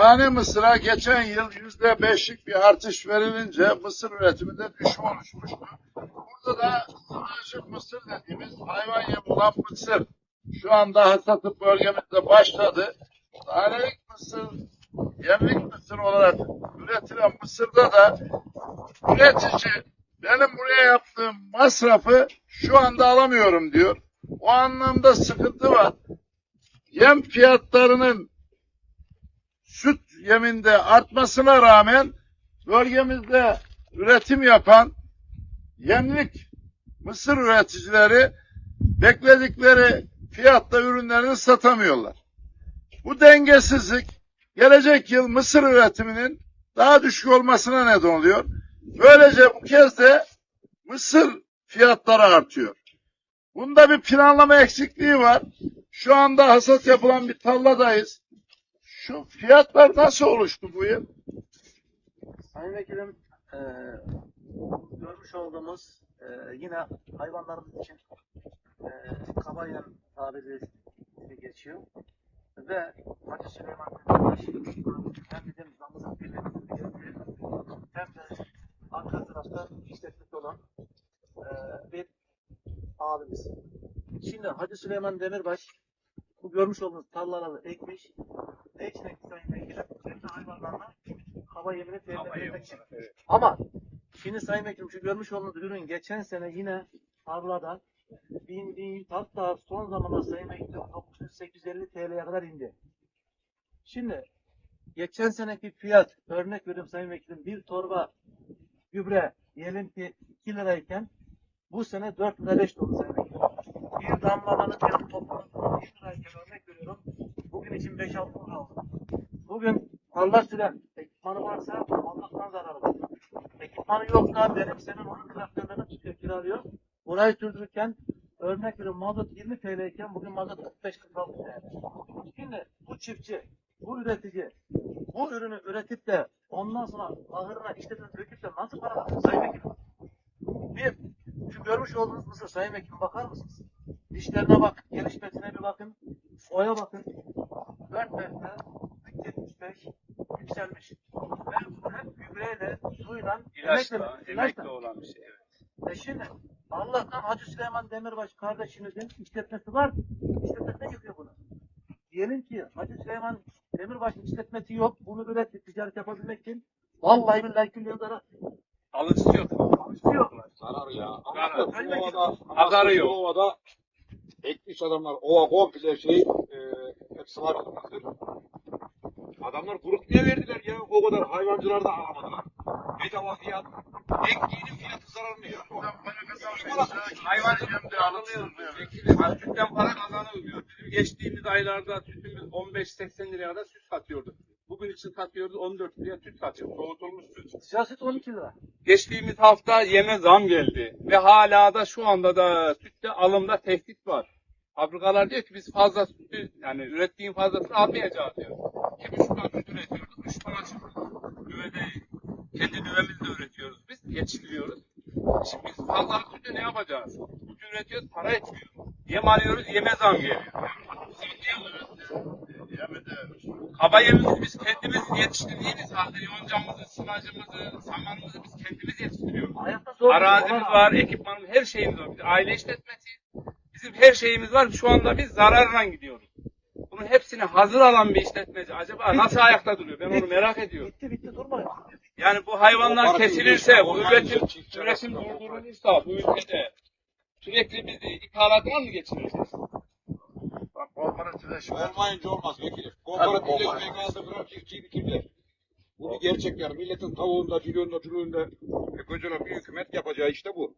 Tane mısıra geçen yıl yüzde beşlik bir artış verilince mısır üretiminde düşme oluşmuştu. Burada da stratejik mısır dediğimiz hayvan olan mısır şu anda hasatı bölgemizde başladı. Tanelik mısır, yemlik mısır olarak üretilen mısırda da üretici benim buraya yaptığım masrafı şu anda alamıyorum diyor. O anlamda sıkıntı var. Yem fiyatlarının süt yeminde artmasına rağmen bölgemizde üretim yapan yemlik mısır üreticileri bekledikleri fiyatta ürünlerini satamıyorlar. Bu dengesizlik gelecek yıl mısır üretiminin daha düşük olmasına neden oluyor. Böylece bu kez de mısır fiyatları artıyor. Bunda bir planlama eksikliği var. Şu anda hasat yapılan bir tarladayız. Şu fiyatlar nasıl oluştu bu yıl? Sayın Vekilim, e, görmüş olduğumuz e, yine hayvanlarımız için e, kaba yem tabiri geçiyor. Ve Hacı Süleyman Demirbaş hem bizim birliğimizin üyesi hem de arka tarafta işletmesi olan e, bir abimiz. Şimdi Hacı Süleyman Demirbaş bu görmüş olduğunuz tarlaları ekmiş. Ne için ekmiş Sayın Vekilim? Kendi hayvanlarına hava yemini temin etmek için. Ama şimdi Sayın Vekilim şu görmüş olduğunuz ürün geçen sene yine tarlada 1000, 1100 hatta son zamanlarda Sayın Vekilim 900-850 TL'ye kadar indi. Şimdi geçen seneki fiyat örnek veriyorum Sayın Vekilim bir torba gübre diyelim ki 2 lirayken bu sene 4 lira 5 oldu Sayın Vekilim. Bir damlamanın fiyatı toplamda 3 lirayken örnek veriyorum. Bugün için 5-6 lira oldu. Bugün Allah süren ekipmanı varsa Allah'tan zararı var. Ekipmanı yoksa benim senin onun traktörlerini tutuyor kiralıyor. Burayı sürdürürken örnek veriyorum mazot 20 TL iken bugün mazot 45-46 TL. Şimdi bu çiftçi, bu üretici bu ürünü üretip de ondan sonra ahırına işletip döküp de nasıl para kazanır Sayın Vekilim? Bir, şu görmüş olduğunuz mısır Sayın Vekilim bakar mısınız? Dişlerine bak, gelişmesine bir bakın. Oya bakın. 4 metre 375 yükselmiş. Ve bu hep gübreyle, İlaçla, emekle, olan bir şey. Evet. E şimdi Allah'tan Hacı Süleyman Demirbaş kardeşimizin işletmesi var. İşletmesi yıkıyor bunu. Diyelim ki Hacı Süleyman Demirbaş'ın işletmesi yok. Bunu böyle ticaret yapabilmek için vallahi billahi külliye zarar. Alıcısı yok. Alıcısı yok. Zarar ya. Zarar. Ovada, Pazarı ama yok. ovada ekmiş adamlar. Ova komple şey e, hepsi var. Adamlar kuruk diye verdiler ya. O kadar hayvancılar da alamadılar. Bedava fiyat. Ektiğinin fiyatı zararlı ya. Hayvancılık alınıyor. Vekili, sütten para kazanılmıyor. Bizim geçtiğimiz aylarda sütümüz 15-80 liraya da süt satıyorduk. Bugün için satıyoruz 14 liraya süt satıyoruz. Soğutulmuş süt. Siyaset 12 lira. Geçtiğimiz hafta yeme zam geldi. Ve hala da şu anda da sütte alımda tehdit var. Fabrikalar diyor ki biz fazla sütü yani ürettiğin fazlasını almayacağız diyor. İki buçuk ton süt üretiyorduk. Üç ton açık. Düvede kendi düvemizle üretiyoruz biz. Yetiştiriyoruz. Şimdi biz fazla sütü ne yapacağız? Sütü üretiyoruz para etmiyor. Yem arıyoruz yeme zam geliyor. Kaba yemimizi biz kendimiz yetiştirdiğimiz halde yoncamızı, sılacımızı, samanımızı biz kendimiz yetiştiriyoruz. Arazimiz var, ekipmanımız, her şeyimiz var. Biz aile işletmesiyiz. Bizim her şeyimiz var. Şu anda biz zararla gidiyoruz. Bunun hepsini hazır alan bir işletmeci acaba nasıl ayakta duruyor? Ben onu merak ediyorum. Bitti bitti durmayın. Yani bu hayvanlar kesilirse, bu üretim, üretim durdurulursa bu ülkede sürekli biz ithalatına mı geçireceğiz? Bak kooperatifleşme. Olmayınca olmaz vekilim. Kooperatifleşmeyi kaldırdılar, çiftçiyi bitirdiler. Bu bir gerçek yani. Milletin tavuğunda, cilonda, cülüğünde e, gözüne bir hükümet yapacağı işte bu.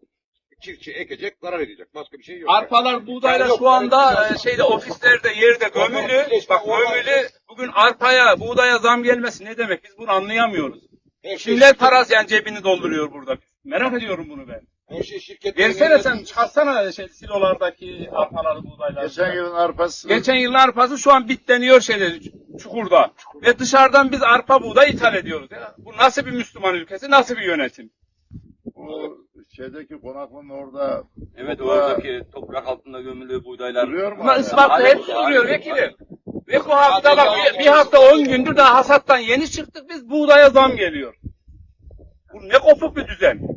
Çiftçi ekecek, zarar edecek. Başka bir şey yok. Arpalar buğdayla şu anda e, şeyde ofislerde yerde gömülü. Bak gömülü bugün arpaya buğdaya zam gelmesi ne demek biz bunu anlayamıyoruz. Kimler parası yani cebini dolduruyor burada. Merak ediyorum bunu ben. Her şey şirket. Versene sen çıkarsana şey, silolardaki arpaları buğdayları. Geçen yılın arpası. Geçen yılın arpası şu an bitleniyor şeyde çukurda. Ve dışarıdan biz arpa buğday ithal ediyoruz. Ya. Bu nasıl bir Müslüman ülkesi, nasıl bir yönetim? Bu şeydeki konaklığın orada Evet oradaki toprak altında gömülü buğdaylar. duruyor mu? Hepsi hala- duruyor vekilim. Ve bu hafta bak bir, bir hafta 10 gündür daha hasattan yeni çıktık biz buğdaya zam geliyor. Bu ne kopuk bir düzen.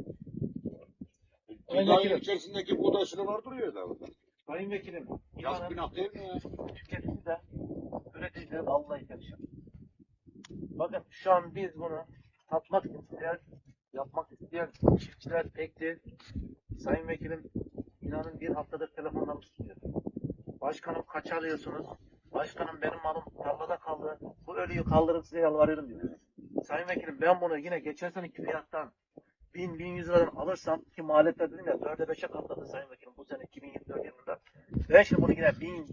Dünyayın içerisindeki buğday silolar duruyor da. Sayın Vekilim, Yaz inanın günah değil mi ya? tüketici de üretici de vallahi perişan. Bakın şu an biz bunu satmak isteyen, yapmak isteyen çiftçiler pek değil. Sayın Vekilim, inanın bir haftadır telefonlarım tutuyor. Başkanım kaç alıyorsunuz? Başkanım benim malım tarlada kaldı. Bu ölüyü kaldırın size yalvarıyorum diyor. Sayın Vekilim ben bunu yine geçen seneki fiyattan 1000 1100 liradan alırsam ki maliyetler dedim ya 4'e 5'e katladı Sayın Vekilim bu sene 2024 yılında. Ben şimdi bunu yine 1000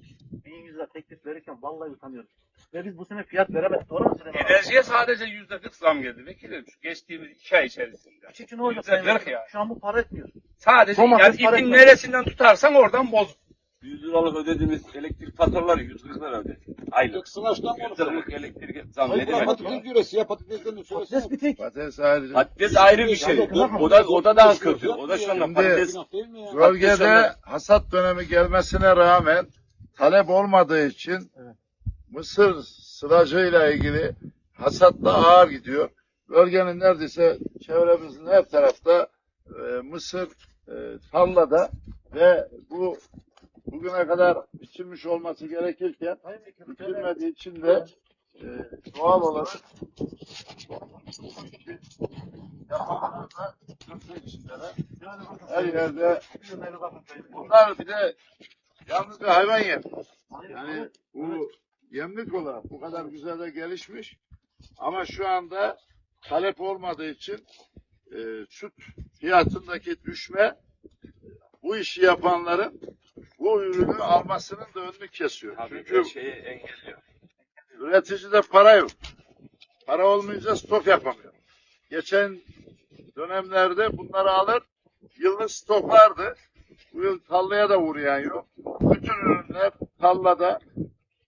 1100 lira teklif verirken vallahi utanıyorum. Ve biz bu sene fiyat veremedik. Doğru mu Süleyman abi? Enerjiye sadece yüzde 40 zam geldi vekilim şu geçtiğimiz iki ay içerisinde. Çiftçi ne olacak Yüzde Sayın 40 Vekilim? yani. Şu an bu para etmiyor. Sadece Domates yani ipin neresinden tutarsan oradan boz. 100 liralık ödediğimiz elektrik faturaları 140 lira ödedik. Aylık. Tek sınaçtan mı 100 liralık elektrik zam Hayır, ne demek patates ya? diyor, siyah patatesten de söylesene. Patates bitik. Patates. Patates ayrı bir şey. O da, o da daha kötü. O da şu anda patates? Bölgede hasat dönemi gelmesine rağmen talep olmadığı için mısır sıracıyla ilgili hasatla ağır gidiyor. Bölgenin neredeyse çevremizin her tarafta e, mısır e, tarlada ve bu bugüne kadar biçilmiş olması gerekirken biçilmediği için de e, doğal olarak yapanlarda, kırk içindeler. her yerde. Bunlar bir de yalnız bir hayvan yem. Yani bu yemlik olarak bu kadar güzel de gelişmiş. Ama şu anda talep olmadığı için e, süt fiyatındaki düşme bu işi yapanların bu ürünü almasının da önünü kesiyor. Tabii Çünkü şeyi engelliyor. üreticide para yok. Para olmayınca stok yapamıyor. Geçen dönemlerde bunları alır, yıllık stoklardı. Bu yıl tarlaya da uğrayan yok. Bütün ürünler tarlada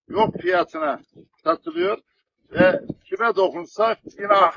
yok fiyatına satılıyor ve kime dokunsak yine